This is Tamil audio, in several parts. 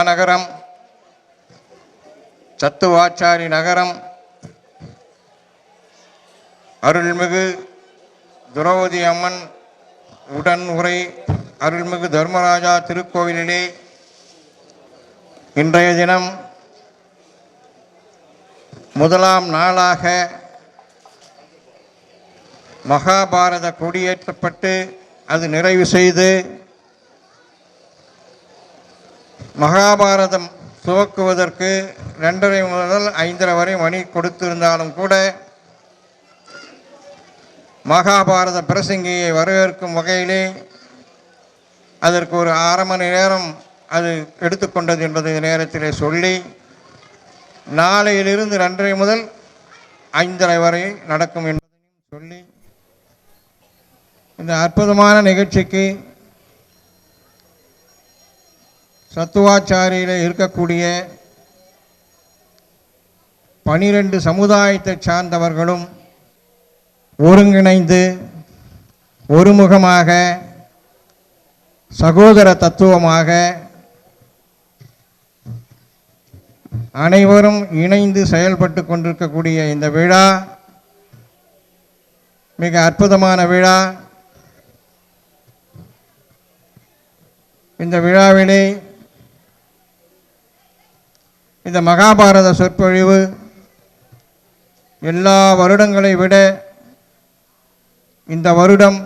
மாநகரம் சத்துவாச்சாரி நகரம் அருள்மிகு திரௌபதி அம்மன் உடன் உரை அருள்மிகு தர்மராஜா திருக்கோவிலிலே இன்றைய தினம் முதலாம் நாளாக மகாபாரத கொடியேற்றப்பட்டு அது நிறைவு செய்து மகாபாரதம் துவக்குவதற்கு ரெண்டரை முதல் ஐந்தரை வரை மணி கொடுத்திருந்தாலும் கூட மகாபாரத பிரசங்கியை வரவேற்கும் வகையிலே அதற்கு ஒரு அரை மணி நேரம் அது எடுத்துக்கொண்டது என்பதை நேரத்திலே சொல்லி நாளையிலிருந்து ரெண்டரை முதல் ஐந்தரை வரை நடக்கும் என்பதையும் சொல்லி இந்த அற்புதமான நிகழ்ச்சிக்கு சத்துவாச்சாரியில் இருக்கக்கூடிய பனிரெண்டு சமுதாயத்தை சார்ந்தவர்களும் ஒருங்கிணைந்து ஒருமுகமாக சகோதர தத்துவமாக அனைவரும் இணைந்து செயல்பட்டு கொண்டிருக்கக்கூடிய இந்த விழா மிக அற்புதமான விழா. இந்த விழாவிலே இந்த மகாபாரத சொற்பொழிவு எல்லா வருடங்களை விட இந்த வருடம்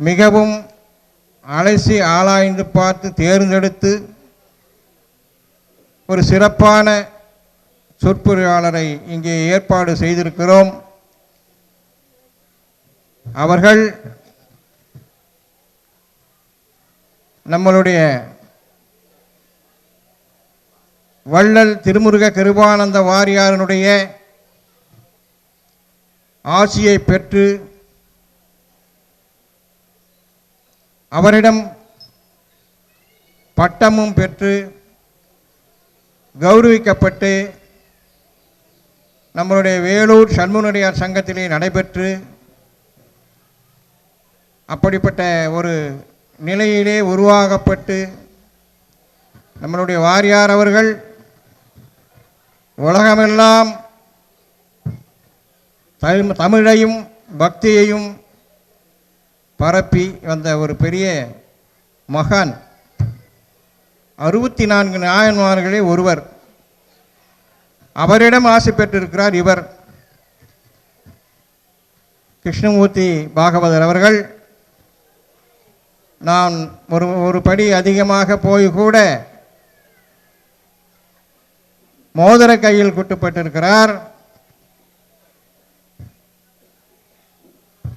மிகவும் அலசி ஆராய்ந்து பார்த்து தேர்ந்தெடுத்து ஒரு சிறப்பான சொற்பொழிவாளரை இங்கே ஏற்பாடு செய்திருக்கிறோம். அவர்கள் நம்மளுடைய வள்ளல் திருமுருக கிருபானந்த வாரியாரனுடைய ஆசியை பெற்று அவரிடம் பட்டமும் பெற்று கௌரவிக்கப்பட்டு நம்மளுடைய வேலூர் சண்முனடியார் சங்கத்திலே நடைபெற்று அப்படிப்பட்ட ஒரு நிலையிலே உருவாகப்பட்டு நம்மளுடைய வாரியார் அவர்கள் உலகமெல்லாம் தமிழ் தமிழையும் பக்தியையும் பரப்பி வந்த ஒரு பெரிய மகான். அறுபத்தி நான்கு நாயன்மார்களே ஒருவர். அவரிடம் ஆசை பெற்றிருக்கிறார் இவர். கிருஷ்ணமூர்த்தி பாகவதர் அவர்கள். நான் ஒரு ஒரு படி அதிகமாக போய் கூட மோதிர கையில் குட்டுப்பட்டிருக்கிறார்.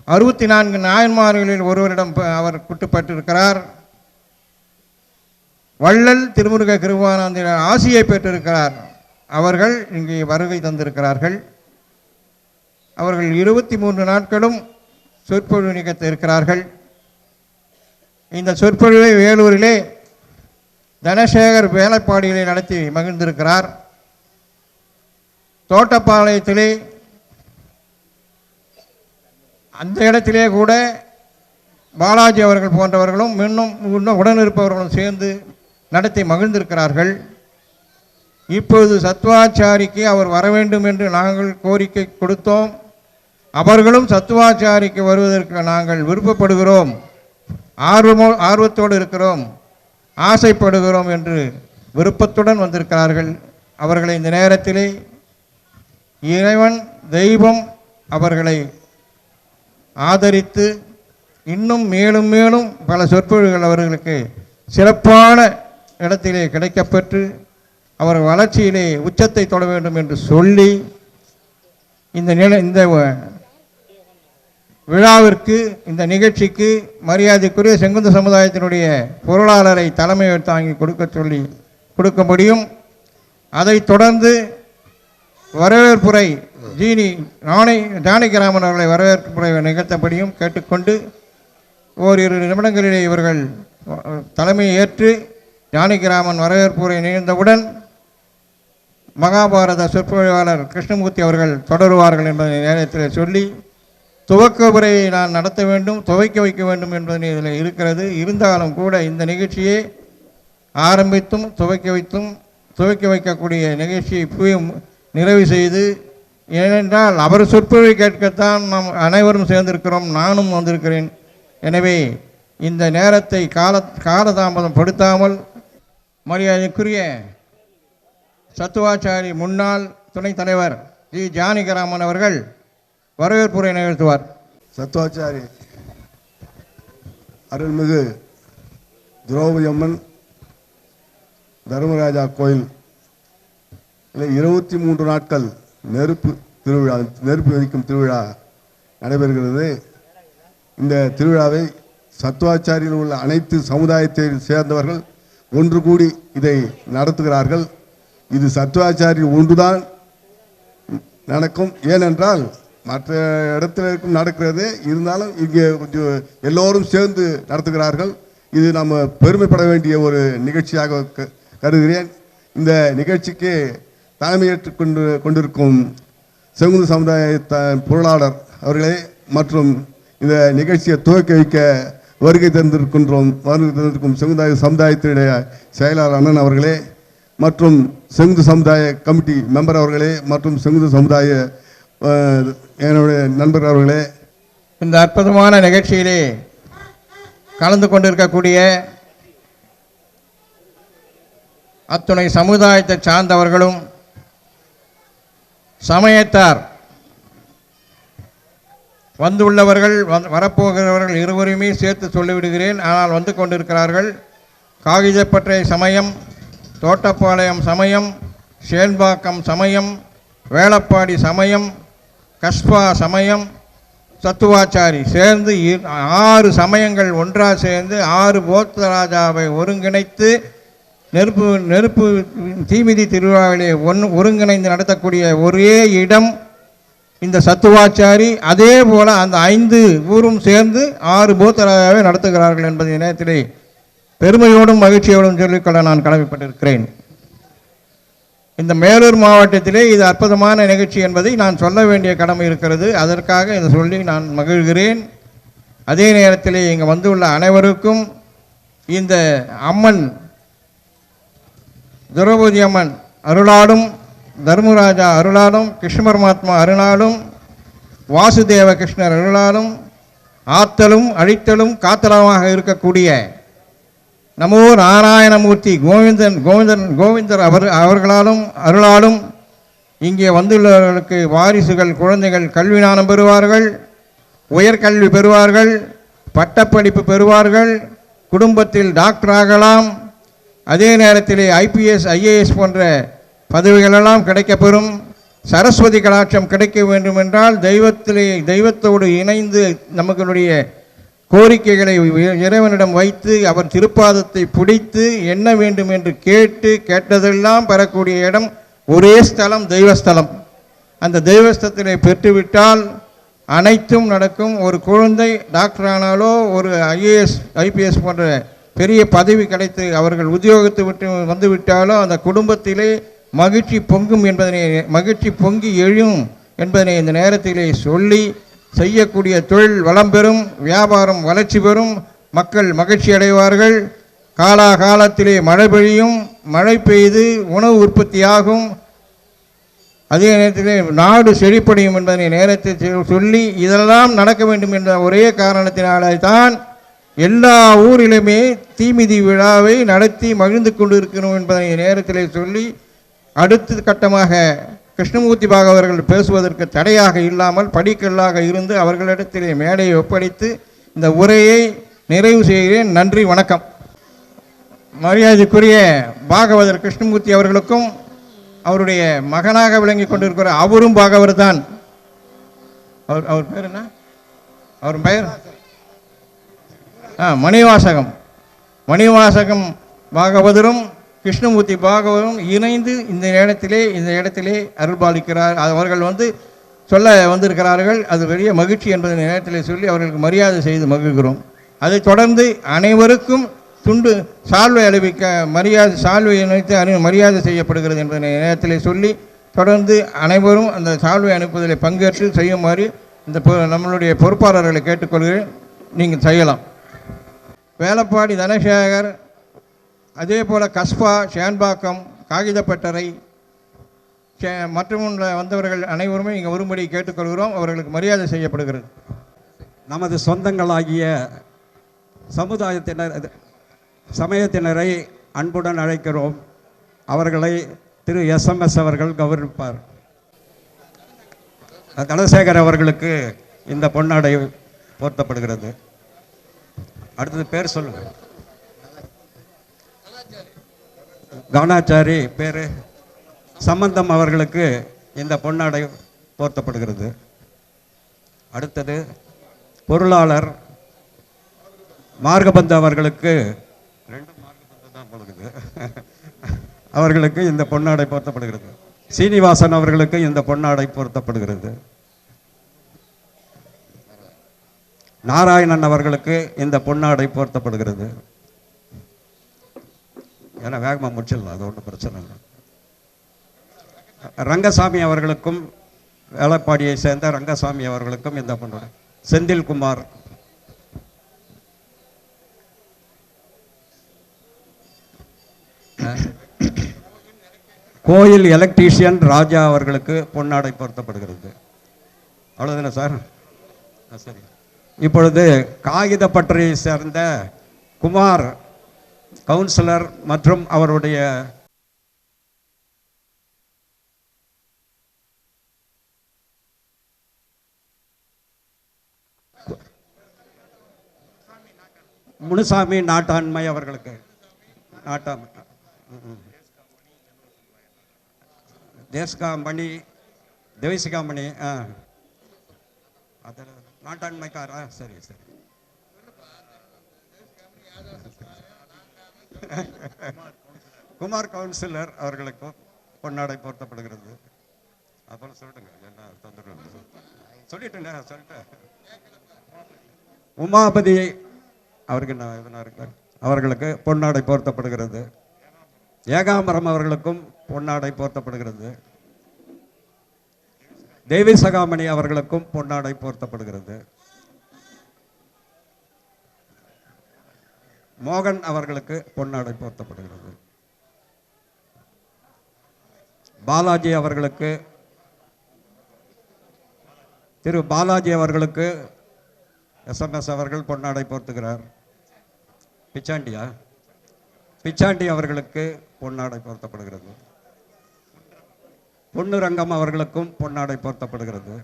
அறுபத்தி நான்கு நாயன்மார்களில் ஒருவரிடம் அவர் குட்டுப்பட்டிருக்கிறார். வள்ளல் திருமுருக கிருபானந்த ஆசியை பெற்றிருக்கிறார். அவர்கள் இங்கே வருகை தந்திருக்கிறார்கள். அவர்கள் இருபத்தி மூன்று நாட்களும் சொற்பொழிவு நிகழ்த்த இருக்கிறார்கள். இந்த சொற்பொழிவை வேலூரிலே தனசேகர் வேலைப்பாடிகளை நடத்தி மகிழ்ந்திருக்கிறார். தோட்டப்பாளையத்திலே அந்த இடத்திலே கூட பாலாஜி அவர்கள் போன்றவர்களும் இன்னும் இன்னும் உடன் இருப்பவர்களும் சேர்ந்து நடத்தி மகிழ்ந்திருக்கிறார்கள். இப்பொழுது சத்வாச்சாரிக்கு அவர் வர வேண்டும் என்று நாங்கள் கோரிக்கை கொடுத்தோம். அவர்களும் சத்துவாச்சாரிக்கு வருவதற்கு நாங்கள் விருப்பப்படுகிறோம். ஆர்வமோ ஆர்வத்தோடு இருக்கிறோம். ஆசைப்படுகிறோம் என்று விருப்பத்துடன் வந்திருக்கிறார்கள். அவர்களை இந்த நேரத்திலே இறைவன் தெய்வம் அவர்களை ஆதரித்து இன்னும் மேலும் மேலும் பல சொற்பொழிவுகள் அவர்களுக்கு சிறப்பான இடத்திலே கிடைக்கப்பெற்று அவர் வளர்ச்சியிலே உச்சத்தை தொட வேண்டும் என்று சொல்லி இந்த நிலை இந்த விழாவிற்கு இந்த நிகழ்ச்சிக்கு மரியாதைக்குரிய செங்குந்த சமுதாயத்தினுடைய பொருளாளரை தலைமை தாங்கி கொடுக்க சொல்லி கொடுக்க முடியும். அதைத் தொடர்ந்து வரவேற்புரை ஜீனி ராணி ஜானகிராமன் அவர்களை வரவேற்புரை நிகழ்த்தபடியும் கேட்டுக்கொண்டு ஓரிரு நிமிடங்களிலே இவர்கள் தலைமையை ஏற்று ஜானகிராமன் வரவேற்புரை நிகழ்ந்தவுடன் மகாபாரத சொற்பொழிவாளர் கிருஷ்ணமூர்த்தி அவர்கள் தொடருவார்கள் என்பதை நேரத்தில் சொல்லி துவக்க உரையை நான் நடத்த வேண்டும் துவைக்க வைக்க வேண்டும் என்பது இதில் இருக்கிறது. இருந்தாலும் கூட இந்த நிகழ்ச்சியை ஆரம்பித்தும் துவைக்க வைத்தும் துவைக்க வைக்கக்கூடிய நிகழ்ச்சியை புயும் நிறைவு செய்து ஏனென்றால் அவர் சொற்பொழிவை கேட்கத்தான் நாம் அனைவரும் சேர்ந்திருக்கிறோம் நானும் வந்திருக்கிறேன். எனவே இந்த நேரத்தை கால காலதாமதம் படுத்தாமல் மரியாதைக்குரிய சத்துவாச்சாரி முன்னாள் துணைத் தலைவர் ஜி. ஜானகிராமன் அவர்கள் வரவேற்புரை நிகழ்த்துவார். சத்துவாச்சாரி அருள்மிகு திரௌபதி அம்மன் தர்மராஜா கோயில் இல்லை இருபத்தி மூன்று நாட்கள் நெருப்பு திருவிழா நெருப்பு வைக்கும் திருவிழா நடைபெறுகிறது. இந்த திருவிழாவை சத்துவாச்சாரியில் உள்ள அனைத்து சமுதாயத்தை சேர்ந்தவர்கள் ஒன்று கூடி இதை நடத்துகிறார்கள். இது சத்துவாச்சாரி ஒன்றுதான் நடக்கும். ஏனென்றால் மற்ற இடத்துல இருக்கும் நடக்கிறது. இருந்தாலும் இங்கே கொஞ்சம் எல்லோரும் சேர்ந்து நடத்துகிறார்கள். இது நம்ம பெருமைப்பட வேண்டிய ஒரு நிகழ்ச்சியாக க- கருதுகிறேன். இந்த நிகழ்ச்சிக்கு தலைமையேற்றுக் கொண்டு கொண்டிருக்கும் செங்குந்து சமுதாய த பொருளாளர் அவர்களே மற்றும் இந்த நிகழ்ச்சியை துவக்கி வைக்க வருகை தந்திருக்கின்றோம் வருகை தந்திருக்கும் செங்குந்தாய சமுதாயத்தினுடைய செயலாளர் அண்ணன் அவர்களே மற்றும் செங்குந்து சமுதாய கமிட்டி மெம்பர் அவர்களே மற்றும் செங்குந்து சமுதாய என்னுடைய நண்பர் அவர்களே. இந்த அற்புதமான நிகழ்ச்சியிலே கலந்து கொண்டிருக்கக்கூடிய அத்துணை சமுதாயத்தை சார்ந்தவர்களும் சமயத்தார். வந்துள்ளவர்கள் வந் வரப்போகிறவர்கள் இருவருமே சேர்த்து சொல்லிவிடுகிறேன். ஆனால் வந்து கொண்டிருக்கிறார்கள். காகிதப்பற்றை சமயம் தோட்டப்பாளையம் சமயம் சேன்பாக்கம் சமயம் வேளப்பாடி சமயம் கஸ்பா சமயம் சத்துவாச்சாரி சேர்ந்து ஆறு சமயங்கள் ஒன்றாக சேர்ந்து ஆறு போத்தராஜாவை ஒருங்கிணைத்து நெருப்பு நெருப்பு தீமிதி திருவிழாவிலே ஒன்று ஒருங்கிணைந்து நடத்தக்கூடிய ஒரே இடம் இந்த சத்துவாச்சாரி. அதே போல் அந்த ஐந்து ஊரும் சேர்ந்து ஆறு போத்தராகவே நடத்துகிறார்கள் என்பதை நேரத்திலே பெருமையோடும் மகிழ்ச்சியோடும் சொல்லிக்கொள்ள நான் கடமைப்பட்டிருக்கிறேன். இந்த மேலூர் மாவட்டத்திலே இது அற்புதமான நிகழ்ச்சி என்பதை நான் சொல்ல வேண்டிய கடமை இருக்கிறது. அதற்காக இதை சொல்லி நான் மகிழ்கிறேன். அதே நேரத்தில் இங்கே வந்துள்ள அனைவருக்கும் இந்த அம்மன் திரௌபதி அம்மன் அருளாலும் தர்மராஜா அருளாலும் கிருஷ்ண பரமாத்மா அருளாலும் வாசுதேவ கிருஷ்ணர் அருளாலும் ஆத்தலும் அழித்தலும் காத்தலமாக இருக்கக்கூடிய நமோ நாராயணமூர்த்தி கோவிந்தன் கோவிந்தன் கோவிந்தர் அவர் அவர்களாலும் அருளாலும் இங்கே வந்துள்ளவர்களுக்கு வாரிசுகள் குழந்தைகள் கல்வி ஞானம் பெறுவார்கள் உயர்கல்வி பெறுவார்கள் பட்டப்படிப்பு பெறுவார்கள் குடும்பத்தில் டாக்டர் ஆகலாம் அதே நேரத்திலே ஐபிஎஸ் ஐஏஎஸ் போன்ற பதவிகளெல்லாம் கிடைக்கப்பெறும். சரஸ்வதி கடாட்சம் கிடைக்க வேண்டும் என்றால் தெய்வத்திலே தெய்வத்தோடு இணைந்து நமக்களுடைய கோரிக்கைகளை இறைவனிடம் வைத்து அவர் திருப்பாதத்தை பிடித்து என்ன வேண்டும் என்று கேட்டு கேட்டதெல்லாம் பெறக்கூடிய இடம் ஒரே ஸ்தலம் தெய்வஸ்தலம். அந்த தெய்வஸ்தலத்திலே பெற்றுவிட்டால் அனைத்தும் நடக்கும். ஒரு குழந்தை டாக்டர் ஆனாலோ ஒரு ஐஏஎஸ் ஐபிஎஸ் போன்ற பெரிய பதவி கிடைத்து அவர்கள் உத்தியோகத்தை விட்டு வந்து அந்த குடும்பத்திலே மகிழ்ச்சி பொங்கும் என்பதனை மகிழ்ச்சி பொங்கி எழும் என்பதனை இந்த நேரத்திலே சொல்லி செய்யக்கூடிய தொழில் வளம் பெறும் வியாபாரம் வளர்ச்சி பெறும் மக்கள் மகிழ்ச்சி அடைவார்கள். காலாகாலத்திலே மழை பெய்யும் மழை பெய்து உணவு உற்பத்தியாகும். அதே நேரத்திலே நாடு செழிப்படையும் என்பதனை நேரத்தில் சொல்லி இதெல்லாம் நடக்க வேண்டும் என்ற ஒரே காரணத்தினாலே தான் எல்லா ஊரிலுமே தீமிதி விழாவை நடத்தி மகிழ்ந்து கொண்டிருக்கிறோம் என்பதை நேரத்தில் சொல்லி அடுத்த கட்டமாக கிருஷ்ணமூர்த்தி பாகவர்கள் பேசுவதற்கு தடையாக இல்லாமல் படிக்கல்லாக இருந்து அவர்களிடத்திலே மேடையை ஒப்படைத்து இந்த உரையை நிறைவு செய்கிறேன். நன்றி வணக்கம். மரியாதைக்குரிய பாகவதர் கிருஷ்ணமூர்த்தி அவர்களுக்கும் அவருடைய மகனாக விளங்கி கொண்டிருக்கிற அவரும் பாகவர் தான் அவர் அவர் பேர் என்ன? அவர் பெயர்? மணிவாசகம். மணிவாசகம் பாகவதரும் கிருஷ்ணமூர்த்தி பாகவரும் இணைந்து இந்த இடத்திலே இந்த இடத்திலே அருள்பாலிக்கிறார் அவர்கள் வந்து சொல்ல வந்திருக்கிறார்கள். அது பெரிய மகிழ்ச்சி என்பதை நேரத்தில் சொல்லி அவர்களுக்கு மரியாதை செய்து மகிழ்கிறோம். அதைத் தொடர்ந்து அனைவருக்கும் துண்டு சால்வை அணிவிக்க மரியாதை சால்வை அணிவித்து அணி மரியாதை செய்யப்படுகிறது என்பதை நேரத்தில் சொல்லி தொடர்ந்து அனைவரும் அந்த சால்வை அனுப்புவதில் பங்கேற்று செய்யுமாறு இந்த பொ- நம்மளுடைய பொறுப்பாளர்களை கேட்டுக்கொள்கிறேன். நீங்கள் செய்யலாம். வேலப்பாடி தனசேகர் அதே போல் கஸ்பா சேன்பாக்கம் காகிதப்பட்டறை சே- மற்றும் வந்தவர்கள் அனைவருமே இங்கே ஒருபடி கேட்டுக்கொள்கிறோம். அவர்களுக்கு மரியாதை செய்யப்படுகிறது. நமது சொந்தங்களாகிய சமுதாயத்தினர் சமயத்தினரை அன்புடன் அழைக்கிறோம். அவர்களை திரு எஸ்எம்எஸ் அவர்கள் கௌரவிப்பார். தனசேகர் அவர்களுக்கு இந்த பொன்னாடை போர்த்தப்படுகிறது. அடுத்தது பேர் சொல்லுங்க. கவனாச்சாரி பேர் சம்பந்தம் அவர்களுக்கு இந்த பொன்னாடை போர்த்தப்படுகிறது. அடுத்தது பொருளாளர் மார்கபந்த அவர்களுக்கு ரெண்டு மார்கபந்தம் தான் போடுகிறது. அவர்களுக்கு இந்த பொன்னாடை போர்த்தப்படுகிறது. சீனிவாசன் அவர்களுக்கு இந்த பொன்னாடை பொருத்தப்படுகிறது. நாராயணன் அவர்களுக்கு இந்த பொன்னாடை போர்த்தப்படுகிறது. ஏன்னா வேகமாக முடிச்சிடலாம். அது ஒன்றும் பிரச்சனை இல்லை. ரங்கசாமி அவர்களுக்கும் வேளப்பாடியை சேர்ந்த ரங்கசாமி அவர்களுக்கும் இந்த பொன்னாடை. செந்தில்குமார். கோயில் எலக்ட்ரீஷியன் ராஜா அவர்களுக்கு பொன்னாடை பொருத்தப்படுகிறது. அவ்வளோதானே சார்? ஆ, சரி. இப்பொழுது காகிதப்பட்டறையை சேர்ந்த குமார் கவுன்சிலர் மற்றும் அவருடைய முனுசாமி நாட்டாண்மை அவர்களுக்கு. நாட்டாண்மை ம், அதில் நாட் ஆன் மை கார் ஆ சரி சரி குமார் கவுன்சிலர் அவர்களுக்கும் பொன்னாடை போர்த்தப்படுகிறது. அப்புறம் சொல்லுங்க என்ன தொந்தரவு சொல்லிட்டுங்க சொல்லிட்டேன் உமாபதி அவருக்கு என்ன எதனா இருக்கு? அவர்களுக்கு பொன்னாடை போர்த்தப்படுகிறது. ஏகாம்பரம் அவர்களுக்கும் பொன்னாடை போர்த்தப்படுகிறது. தேவி சகாமணி அவர்களுக்கும் பொன்னாடை போர்த்தப்படுகிறது. மோகன் அவர்களுக்கு பொன்னாடை போர்த்தப்படுகிறது. பாலாஜி அவர்களுக்கு திரு பாலாஜி அவர்களுக்கு எஸ்எம்எஸ் அவர்கள் பொன்னாடை போர்த்துகிறார். பிச்சாண்டியா? பிச்சாண்டி அவர்களுக்கு பொன்னாடை போர்த்தப்படுகிறது. பொன்னுரங்கம் அவர்களுக்கும் பொன்னாடை போர்த்தப்படுகிறது.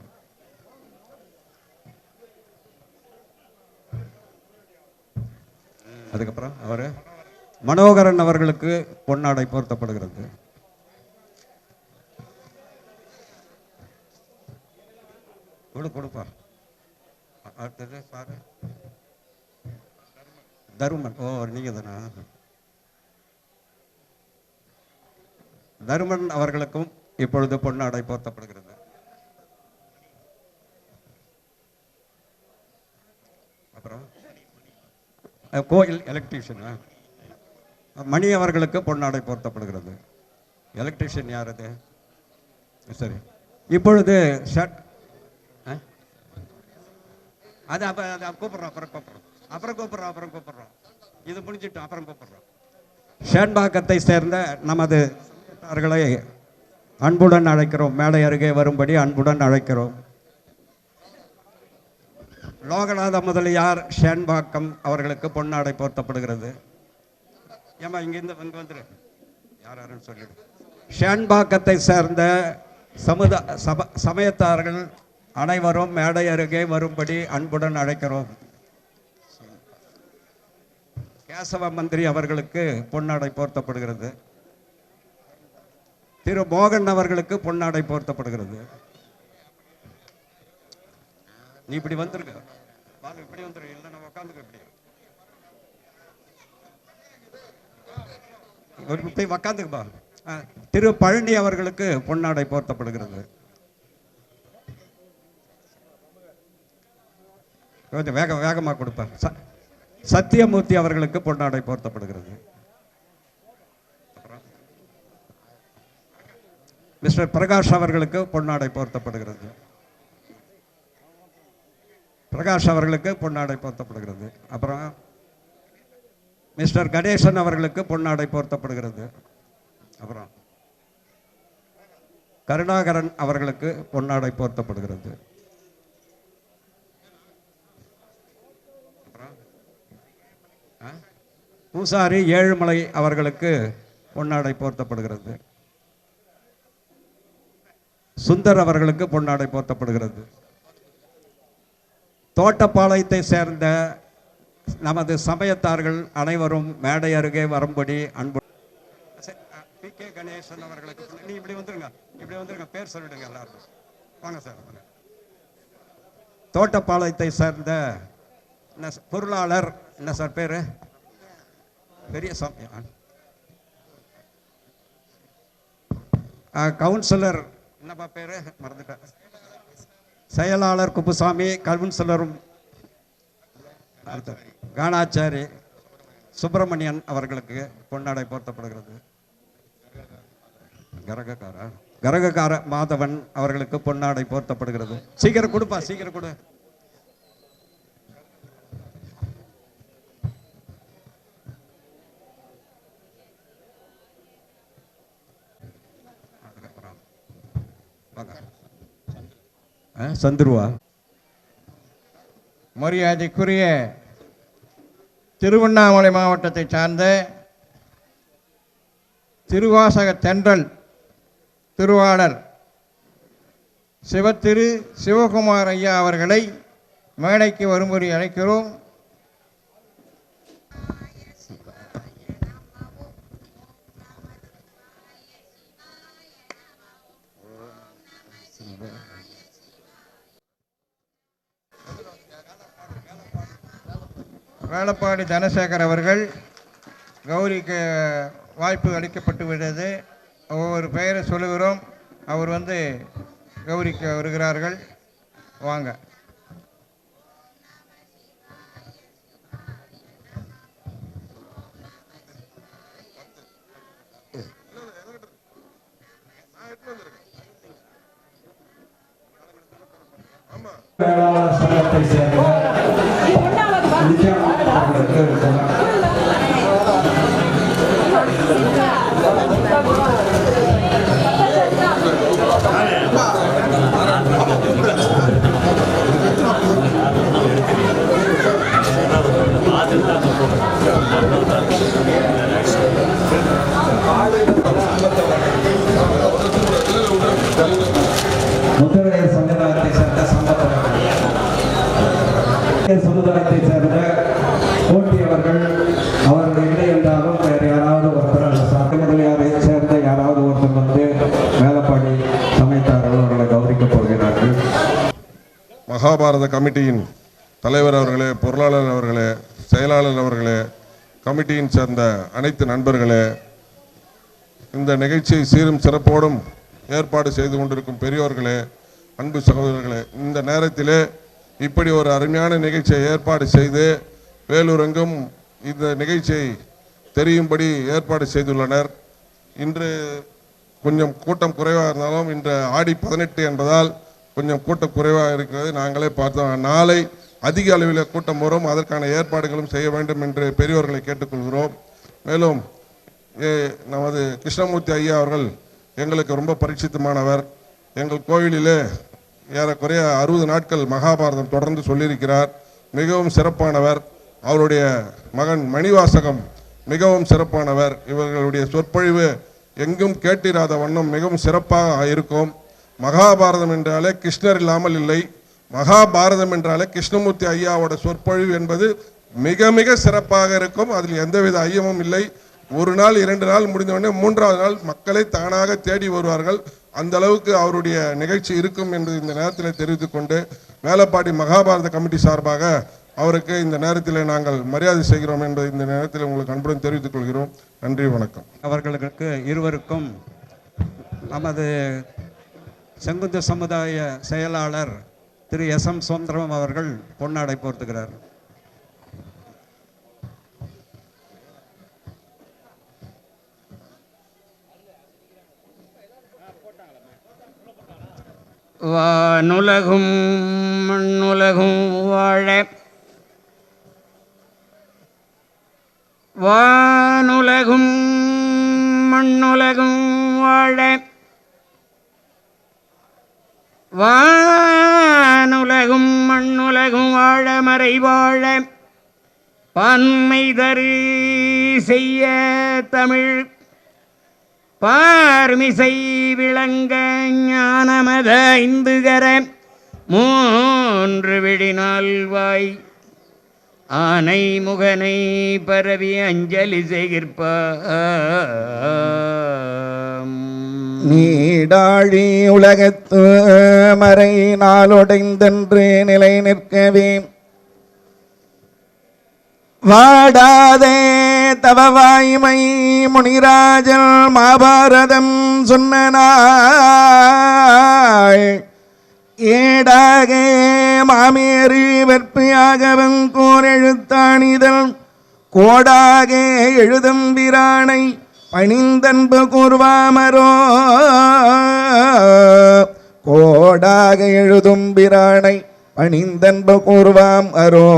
அதுக்கப்புறம் அவரு மனோகரன் அவர்களுக்கு பொன்னாடை போர்த்தப்படுகிறது. கொடு கொடுப்பா. அடுத்தது பாரு. தருமன். ஓ நீங்க தானா? தருமன் அவர்களுக்கும் இப்பொழுது பொன்னாடை போர்த்தப்படுகிறது அப்புறம் கோயில் எலக்ட்ரீஷியன் மணி அவர்களுக்கு பொன்னாடை போர்த்தப்படுகிறது எலக்ட்ரிஷியன் யார் அது? சரி. இப்பொழுது ஷட் அது அப்போ அது கூப்பிட்றோம் அப்புறம் கூப்பிட்றோம். அப்புறம் கூப்பிட்றோம் அப்புறம் கூப்பிட்றோம். இது முடிஞ்சிட்டோம் அப்புறம் கூப்பிட்றோம். ஷேன்பாக்கத்தை சேர்ந்த நமது அவர்களை அன்புடன் அழைக்கிறோம். மேடை அருகே வரும்படி அன்புடன் அழைக்கிறோம். லோகநாத முதலியார் ஷேன்பாக்கம் அவர்களுக்கு பொன்னாடை போர்த்தப்படுகிறது. ஏமா இங்கிருந்து வந்து வந்துரு. யார் யாருன்னு சொல்லிடு. ஷேன்பாக்கத்தை சேர்ந்த சமுத சப சமயத்தார்கள் அனைவரும் மேடை அருகே வரும்படி அன்புடன் அழைக்கிறோம். கேசவ மந்திரி அவர்களுக்கு பொன்னாடை போர்த்தப்படுகிறது. திரு மோகன் அவர்களுக்கு பொன்னாடை போர்த்தப்படுகிறது. நீ இப்படி வந்துருக்க. வாங்க இப்படி வந்துரு. நம்ம உட்காந்துக்க இப்படி. ஒரு போய் உக்காந்துக்குப்பா ஆ, திரு பழனி அவர்களுக்கு பொன்னாடை போர்த்தப்படுகிறது. கொஞ்சம் வேக வேகமாக கொடுப்பேன். ச சத்தியமூர்த்தி அவர்களுக்கு பொன்னாடை போர்த்தப்படுகிறது. மிஸ்டர் பிரகாஷ் அவர்களுக்கு பொன்னாடை போர்த்தப்படுகிறது. பிரகாஷ் அவர்களுக்கு பொன்னாடை போர்த்தப்படுகிறது. அப்புறம் மிஸ்டர் கணேசன் அவர்களுக்கு பொன்னாடை போர்த்தப்படுகிறது. அப்புறம் கருணாகரன் அவர்களுக்கு பொன்னாடை போர்த்தப்படுகிறது. அப்புறம், பூசாரி ஏழுமலை அவர்களுக்கு பொன்னாடை போர்த்தப்படுகிறது. சுந்தர் அவர்களுக்கு பொன்னாடை போர்த்தப்படுகிறது. தோட்டப்பாளையத்தை சேர்ந்த நமது சமயத்தார்கள் அனைவரும் மேடை அருகே வரும்படி அன்பு பி கே கணேசன் அவர்களுக்கு நீ இப்படி வந்துருங்க. இப்படி வந்துருங்க. பேர் சொல்லிடுங்க எல்லாரும் வாங்க சார் வாங்க. தோட்டப்பாளையத்தை சேர்ந்த என்ன பொருளாளர் என்ன சார் பேரு? பெரிய சாமி கவுன்சிலர் என்னப்பா பேரு? மறந்துட்டேன். செயலாளர் குப்புசாமி கவுன்சிலரும் கானாச்சாரி சுப்பிரமணியன் அவர்களுக்கு பொன்னாடை போர்த்தப்படுகிறது. கரகக்காரா? கரகக்கார மாதவன் அவர்களுக்கு பொன்னாடை போர்த்தப்படுகிறது. சீக்கிரம் கொடுப்பா சீக்கிரம் கொடு. சந்துருவா. மரியாதைக்குரிய திருவண்ணாமலை மாவட்டத்தை சார்ந்த திருவாசக தென்றல் திருவாளர் சிவத்திரு சிவகுமார் ஐயா அவர்களை மேடைக்கு வரும்படி அழைக்கிறோம். வேளப்பாடி தனசேகர் அவர்கள் கௌரிக்கு வாய்ப்பு அளிக்கப்பட்டு விட்டது. ஒவ்வொரு பெயரை சொல்லுகிறோம். அவர் வந்து கௌரிக்கு வருகிறார்கள். வாங்க. வேளாளர் சங்கத்தை சேர்ந்த அவர்களுக்கு பொன்னாடை மகாபாரத கமிட்டியின் தலைவர் அவர்களே பொருளாளர் அவர்களே செயலாளர் அவர்களே கமிட்டியின் சேர்ந்த அனைத்து நண்பர்களே இந்த நிகழ்ச்சியை சீரும் சிறப்போடும் ஏற்பாடு செய்து கொண்டிருக்கும் பெரியோர்களே அன்பு சகோதரர்களே இந்த நேரத்திலே இப்படி ஒரு அருமையான நிகழ்ச்சியை ஏற்பாடு செய்து வேலூரெங்கும் இந்த நிகழ்ச்சியை தெரியும்படி ஏற்பாடு செய்துள்ளனர். இன்று கொஞ்சம் கூட்டம் குறைவாக இருந்தாலும் இன்று ஆடி பதினெட்டு என்பதால் கொஞ்சம் கூட்டம் குறைவாக இருக்கிறது. நாங்களே பார்த்தோம். நாளை அதிக அளவில் கூட்டம் வரும். அதற்கான ஏற்பாடுகளும் செய்ய வேண்டும் என்று பெரியோர்களை கேட்டுக்கொள்கிறோம். மேலும் ஏ, நமது கிருஷ்ணமூர்த்தி ஐயா அவர்கள் எங்களுக்கு ரொம்ப பரிட்சித்தமானவர் எங்கள் கோவிலிலே ஏறக்குறைய அறுபது நாட்கள் மகாபாரதம் தொடர்ந்து சொல்லியிருக்கிறார். மிகவும் சிறப்பானவர். அவருடைய மகன் மணிவாசகம் மிகவும் சிறப்பானவர். இவர்களுடைய சொற்பொழிவு எங்கும் கேட்டிராத வண்ணம் மிகவும் சிறப்பாக இருக்கும். மகாபாரதம் என்றாலே கிருஷ்ணர் இல்லாமல் இல்லை. மகாபாரதம் என்றாலே கிருஷ்ணமூர்த்தி ஐயாவோட சொற்பொழிவு என்பது மிக மிக சிறப்பாக இருக்கும். அதில் எந்தவித ஐயமும் இல்லை. ஒரு நாள் இரண்டு நாள் முடிந்த உடனே மூன்றாவது நாள் மக்களை தானாக தேடி வருவார்கள். அந்த அளவுக்கு அவருடைய நிகழ்ச்சி இருக்கும் என்று இந்த நேரத்தில் தெரிவித்துக் கொண்டு மேலப்பாடி மகாபாரத கமிட்டி சார்பாக அவருக்கு இந்த நேரத்தில் நாங்கள் மரியாதை செய்கிறோம் என்பதை இந்த நேரத்தில் உங்களுக்கு அன்புடன் தெரிவித்துக் கொள்கிறோம். நன்றி வணக்கம். அவர்களுக்கு இருவருக்கும் நமது செங்குந்த சமுதாய செயலாளர் திரு எஸ் எம் சுந்தரம் அவர்கள் பொன்னாடை போர்த்துகிறார். வானுலகும் மண்ணுலகும் வாழ வானுலகும் செய்ய தமிழ். பார்மிசை விளங்க ஞானமத ஐந்துகர மூன்று விடினால் வாய் ஆனை முகனை பரவி அஞ்சலி செய்கிற்ப நீடாழி உலகத்து மறை நாளொடைந்தென்று நிலை நிற்கவே வாடாதே தவவாய்மை முனிராஜல் மாபாரதம் சொன்னனாய். ஏடாக மாமேறு வெற்பியாகவன் கோர் கோடாக எழுதும் பிரானை பணிந்தன்பு கூர்வாமரோ. கோடாக எழுதும் பிரானை பணிந்தன்பு கூர்வாம் அரோ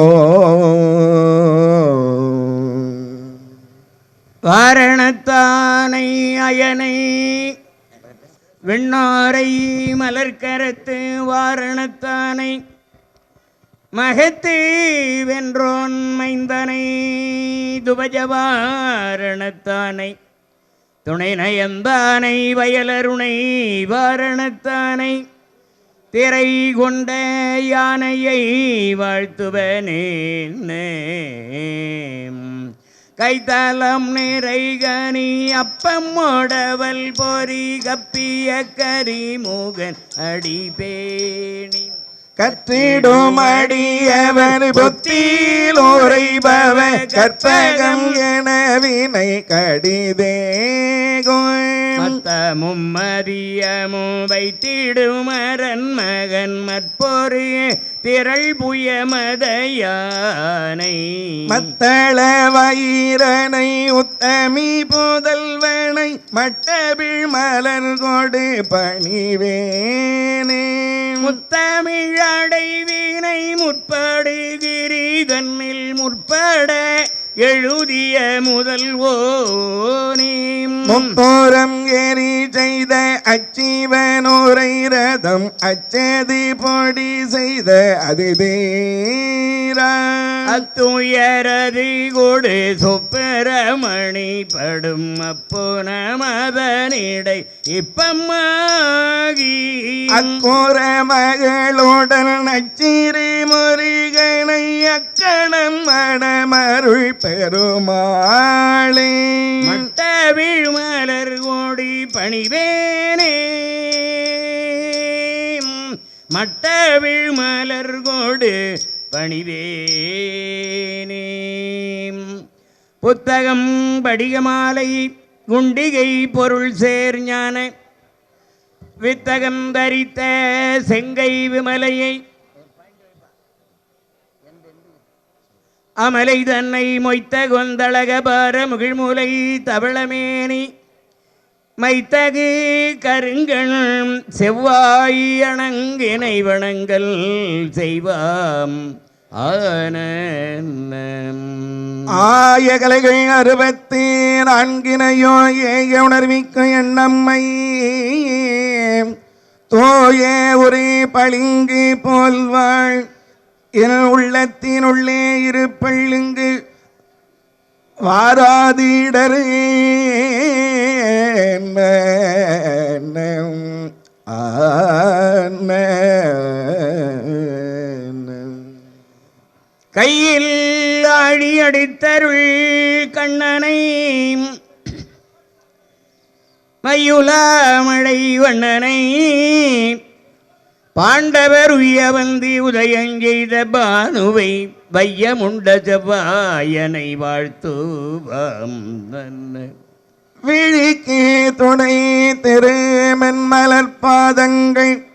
வாரணத்தானை அயனை விண்ணாரை மலர்கரத்து வாரணத்தானை மகத்து வென்றோன் மைந்தனை துபஜவாரணத்தானை துணை நயந்தானை வயலருணை வாரணத்தானை திரை கொண்ட யானையை வாழ்த்துவனே கைத்தலம் நிறைகனி அப்பம் மோடவல் பொறி கப்பிய கரிமுகன் அடிபேணி கற்றிடும் அடியவர் புத்தியில் உரைபவ கற்பகம் என வினை கடிதேகும். மத்தமும் மதியமும் வைத்திடும் அரன் மகன் மற்பொரு திரள் புயமதையானை. மத்தள வயிரனை உத்தமி புதல்வனை மட்டபிழ் மலர் கொடு பணிவேனே. முத்தமிழடைவினை முற்படுகிரி தன்னில் முற்பட எழுதிய முதல்வோனே முப்போரம் ஏறி செய்த அச்சிவனூரை ரதம் அச்சதி பொடி செய்த அது தீரா அத்துயரது கொடு சுப்பிரமணி படும் அப்போன மதனிடை இப்பம்மாகி. அக்குற மகளுடன் நச்சிறு முருகனை அக்கணம் மணமருள் பெருமாளே. மட்டவிழ் மலர் கோடி பணிவேனே. மட்டவிழ் மலர் கோடு பணிவேனே. புத்தகம் படிகமாலை குண்டிகை பொருள் சேர் ஞான. வித்தகம் தரித்த செங்கை விமலையை. அமலை தன்னை மொய்த்த கொந்தளக பார முகிழ்மூலை தவளமேனி. மைத்தகு கருங்கள் செவ்வாய் அணங்கினை வணங்கல் செய்வாம். ஆனந்தம். ஆய கலைகள் அறுபத்தி நான்கினையோ ஏக உணர்விக்க எண்ணம்மை. தோய ஒரே பளிங்கு போல்வாள் என் உள்ளத்தினுள்ளே இரு பள்ளுங்கு. வாராதிடரே. கையில் ஆழி அடித்தருள் கண்ணனை மையுலாமழை வண்ணனை பாண்டவர் உயவந்தி உதயஞ்செய்த பானுவை வையமுண்ட செவ்வாயனை வாழ்த்துவாம் நன்ன விழிக்கு துணை திருமன் மலர் பாதங்கள்.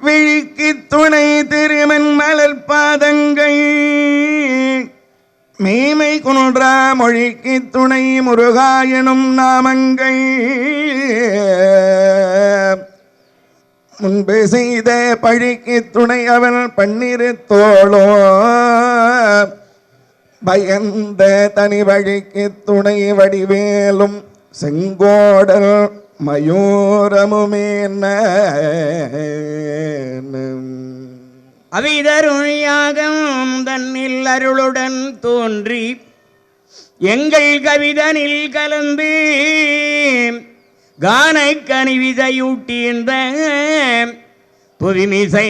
விழிக்கு துணை திருமன் மலர் பாதங்கள். மேமை குன்றா மொழிக்கு துணை முருகாயனும் நாமங்கள். முன்பு செய்த பழிக்கு துணை அவன் பன்னிரு தோளோ. பயந்த தனி வழிக்கு துணை வடிவேலும் செங்கோடல் மயூரமுமேன அவிதருணியாகம் தன்னில் அருளுடன் தோன்றி எங்கள் கவிதனில் கலந்து கானை கனிவிதையூட்டியிருந்த புதுமிசை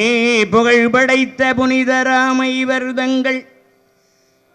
புகழ் படைத்த புனிதராமை வருதங்கள்